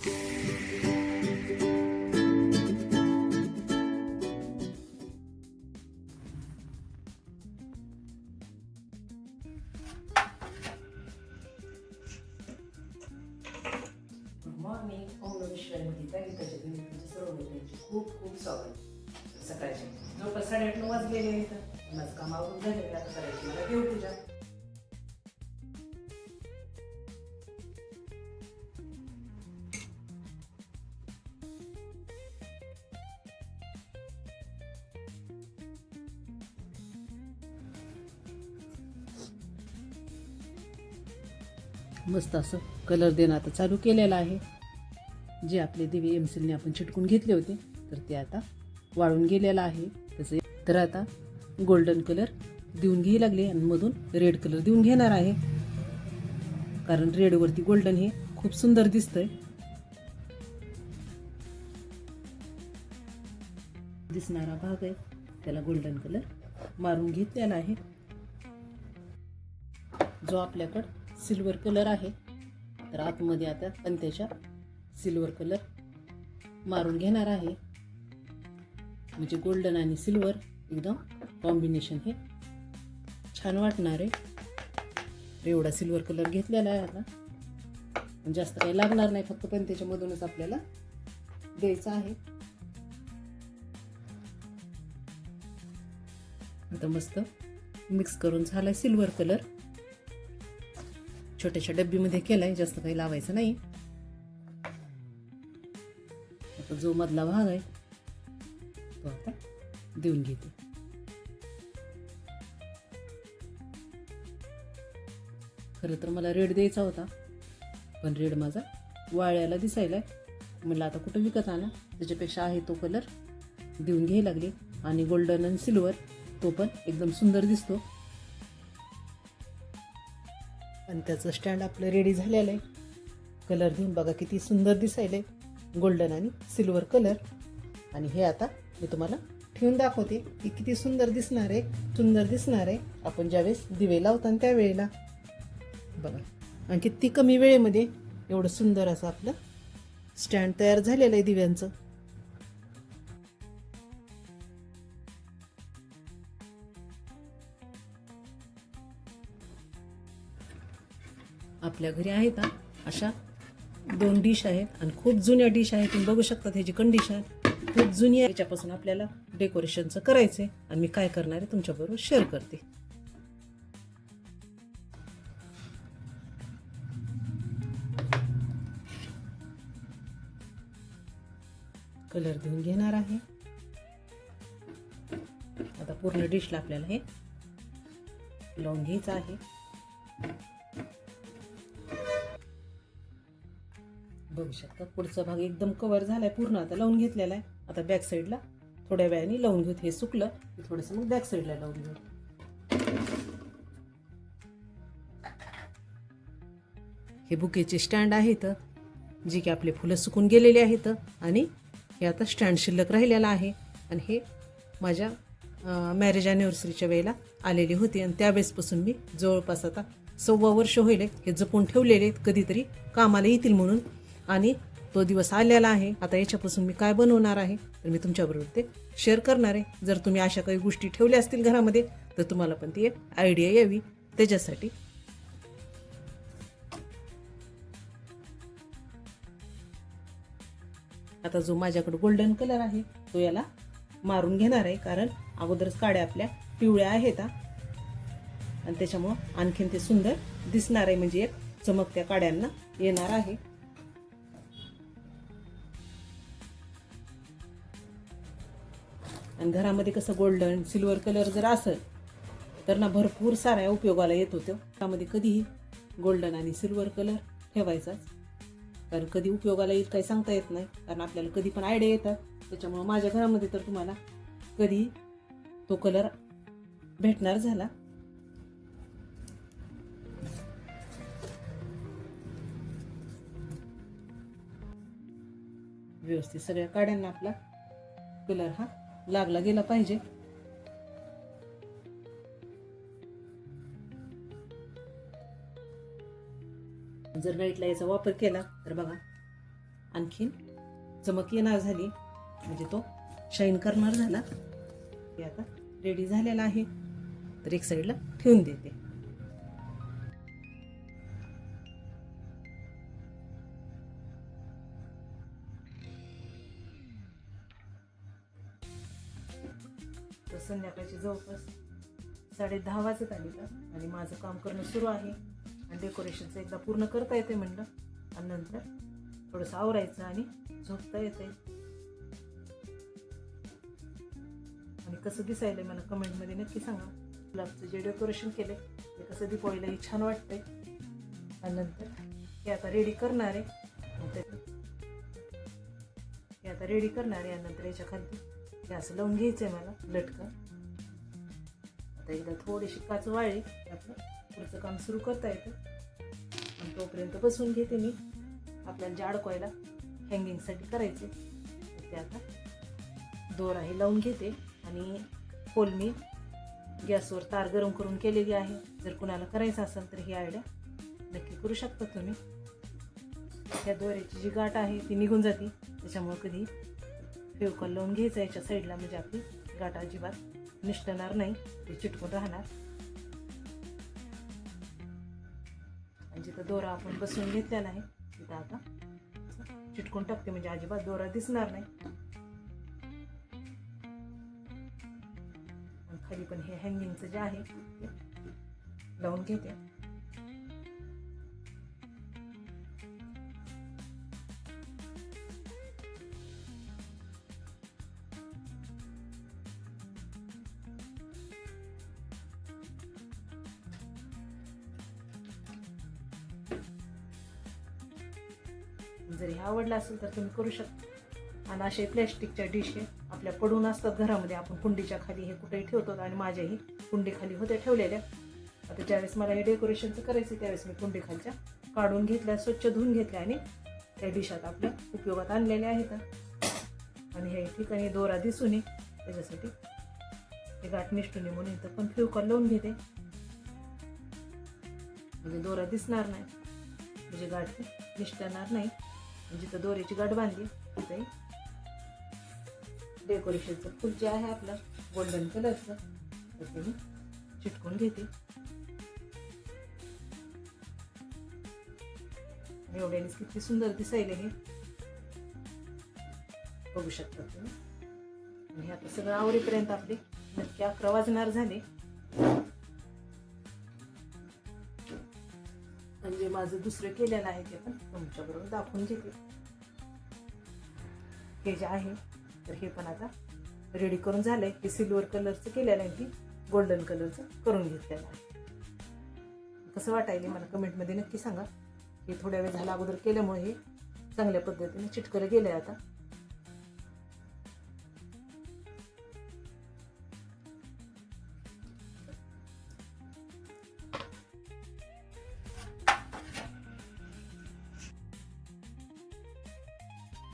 Morning ओम विश्रांतीचा गीताच्या दिवसाची सर्व मैत्रिणींची खूप खूप स्वागत सकाळचे जवळपास साडेआठ नऊ वाजलेले इथं माझं काम आवरून झालेलं आता करायची मला देवपूजा मस्त असं कलर देणं आता चालू केलेलं आहे. जे आपले दिवे एमसीलने आपण चिटकून घेतले होते तर ते आता वाळून गेलेलं आहे. तसे तर आता गोल्डन कलर देऊन घ्यायला लागले आणि मधून रेड कलर देऊन घेणार आहे. कारण रेडवरती गोल्डन हे खूप सुंदर दिसतंय. दिसणारा भाग आहे त्याला गोल्डन कलर मारून घेतलेला आहे. जो आपल्याकडं सिल्वर कलर आहे. तर आतमध्ये आता पंत्याच्या सिल्वर कलर मारून घेणार आहे. म्हणजे गोल्डन आणि सिल्वर एकदम कॉम्बिनेशन हे छान वाटणार आहे. एवढा सिल्वर कलर घेतलेला आहे आता. जास्त काही लागणार नाही फक्त पंत्याच्यामधूनच आपल्याला द्यायचं आहे. आता मस्त मिक्स करून झालाय सिल्वर कलर. छोट्याशा डब्बीमध्ये केलाय जास्त काही लावायचं नाही. आता जो मधला भाग आहे तो आता देऊन घेते. खरं तर मला रेड द्यायचा होता पण रेड माझा वाळ्याला दिसायलाय. म्हटलं आता कुठं विकत आणा? त्याच्यापेक्षा आहे तो कलर देऊन घ्यायला लागले. आणि गोल्डन आणि सिल्वर तो पण एकदम सुंदर दिसतो. आणि त्याचं स्टँड आपलं रेडी झालेलं आहे. कलर देऊन बघा किती सुंदर दिसायले. गोल्डन आणि सिल्वर कलर आणि हे आता मी तुम्हाला ठेवून दाखवते की किती सुंदर दिसणार आहे सुंदर दिसणार आहे. आपण ज्यावेळेस दिवे लावतो त्यावेळेला बघा. आणि किती कमी वेळेमध्ये एवढं सुंदर असं आपलं स्टँड तयार झालेलं आहे दिव्यांचं. आपल्या घरी आहेत हा. अशा दोन डिश आहेत आणि खूप जुन्या डिश आहेत. तुम्ही बघू शकता ह्याची कंडिशन खूप जुनी आहे. याच्यापासून आपल्याला डेकोरेशनचं करायचं. आहे आणि मी काय करणार आहे तुमच्याबरोबर शेअर करते. कलर देऊन घेणार आहे. आता पूर्ण डिशला आपल्याला हे लावून घ्यायचं आहे. बघू शकता. पुढचा भाग एकदम कव्हर झालाय पूर्ण. आता लावून घेतलेला आहे. आता बॅक साईडला थोड्या वेळाने लावून घेऊ. हे सुकलं की थोडंसं मग बॅक साईडला लावून घेऊ. हे बुकेचे स्टँड आहेत. जे की आपले फुलं सुकून गेलेले आहेत. आणि हे आता स्टँड शिल्लक राहिलेलं आहे. आणि हे माझ्या मॅरेज ॲनिव्हर्सरीच्या वेळेला आलेली होती. आणि त्यावेळेसपासून मी जवळपास आता सव्वा वर्ष होईल हे जपून ठेवलेले आहेत. कधीतरी कामाला येतील म्हणून. आणि तो दिवस आलेला आहे. आता याच्यापासून मी काय बनवणार आहे? तर मी तुमच्याबरोबर ते शेअर करणार आहे. जर तुम्ही अशा काही गोष्टी ठेवल्या असतील घरामध्ये तर तुम्हाला पण ती एक आयडिया यावी. त्याच्यासाठी आता जो माझ्याकडे गोल्डन कलर आहे तो याला मारून घेणार आहे. कारण अगोदरच काड्या आपल्या पिवळ्या आहेत आणि त्याच्यामुळं आणखीन ते सुंदर दिसणार आहे. म्हणजे एक चमक त्या काड्यांना येणार आहे. आणि घरामध्ये कसं गोल्डन सिल्वर कलर जर असेल तर ना भरपूर साऱ्या उपयोगाला येत होतं त्यामध्ये कधीही गोल्डन आणि सिल्वर कलर ठेवायचाच. कारण कधी उपयोगाला येईल काही सांगता येत नाही. कारण आपल्याला कधी पण आयडिया येतात. त्याच्यामुळं माझ्या घरामध्ये तर तुम्हाला कधी तो कलर भेटणार झाला. व्यवस्थित सगळ्या काड्यांना आपला कलर हा लागला गेला पाहिजे. जर नाईटला याचा वापर केला तर बघा आणखीन चमक येणार झाली. म्हणजे तो शाईन करणार झाला. हे आता रेडी झालेला आहे. तर एक साईडला ठेवून देते. तर संध्याकाळची जवळपास साडे दहा वाजत आली का? आणि माझं काम करणं सुरू आहे. आणि डेकोरेशनचं एकदा पूर्ण करता येते म्हणलं. आणि नंतर थोडंसं आवरायचं आणि झोपता येते आणि कसं दिसायलं मला कमेंटमध्ये नक्की सांगा. गुलाबचं जे डेकोरेशन केले ते कसं दीपावलीलाही छान वाटतंय. आणि नंतर हे आता रेडी करणार आहे. ते- हे आता रेडी करणार आहे आणि नंतर याच्या खाली हे असं लावून घ्यायचं आहे मला लटकन. आता एकदा थोडीशी काच वाळली आपलं पुढचं काम सुरू करता येतं. आणि तोपर्यंत बसवून घेते मी. आपल्याला जे अडकवायला हँगिंगसाठी करायचे ते आता दोरा हे लावून घेते. आणि खोल मी गॅसवर तार गरम करून केलेली आहे. जर कुणाला करायचं असेल तर ही आयडिया नक्की करू शकता तुम्ही. त्या दोऱ्याची जी गाठ आहे ती निघून जाते. त्याच्यामुळे कधी फेवकॉल लावून घ्यायचं याच्या साईडला म्हणजे आपली गाठ अजिबात निष्ठणार नाही ते चिटकून राहणार. आणि जिथं दोरा आपण बसवून घेतलेला आहे तिथं आता चिटकून टाकते म्हणजे अजिबात दोरा दिसणार नाही. खाली पण हे हँगिंगचं जे आहे लावून घेते. जर हे आवडलं असेल तर तुम्ही करू शकता. आणि असे प्लॅस्टिकच्या डिश आपल्या पडून असतात घरामध्ये आपण कुंडीच्या खाली हे कुठेही ठेवतो आणि माझ्याही कुंडीखाली होत्या ठेवलेल्या. आता ज्यावेळेस मला हे डेकोरेशनचं करायचं त्यावेळेस मी कुंडीखालच्या काढून घेतल्या स्वच्छ धुवून घेतल्या आणि त्या डिशात आपल्या उपयोगात आणलेल्या आहेत. आणि हे ठिकाणी दोरा दिसू नये त्याच्यासाठी हे गाठ निष्ठू नये म्हणून इथं पण फ्युकर लावून घेते. म्हणजे दोरा दिसणार नाही. म्हणजे गाठ निष्ठणार नाही. म्हणजे जिथं दोऱ्याची गाठ बांधली. तिथे डेकोरेशनचं. फुल जे आहे आपलं गोल्डन कलरचं तर ते मी चिटकून घेते. एवढ्यानेच किती सुंदर दिसायला हे. बघू शकता तुम्ही. आणि आता सगळं आवरेपर्यंत आपले नक्की अकरा वाजणार झाले. माझं दुसरं केलेलं आहे ते पण तुमच्याबरोबर दाखवून घेते. हे जे आहे तर हे पण आता रेडी करून झालंय. हे सिल्वर कलरचं केलेलं आहे ती गोल्डन कलरचं करून घेतलेलं आहे. कसं वाटायले मला कमेंटमध्ये नक्की सांगा. हे थोड्या वेळ झाला अगोदर केल्यामुळे हे चांगल्या पद्धतीने चिटकलं गेलं आहे आता.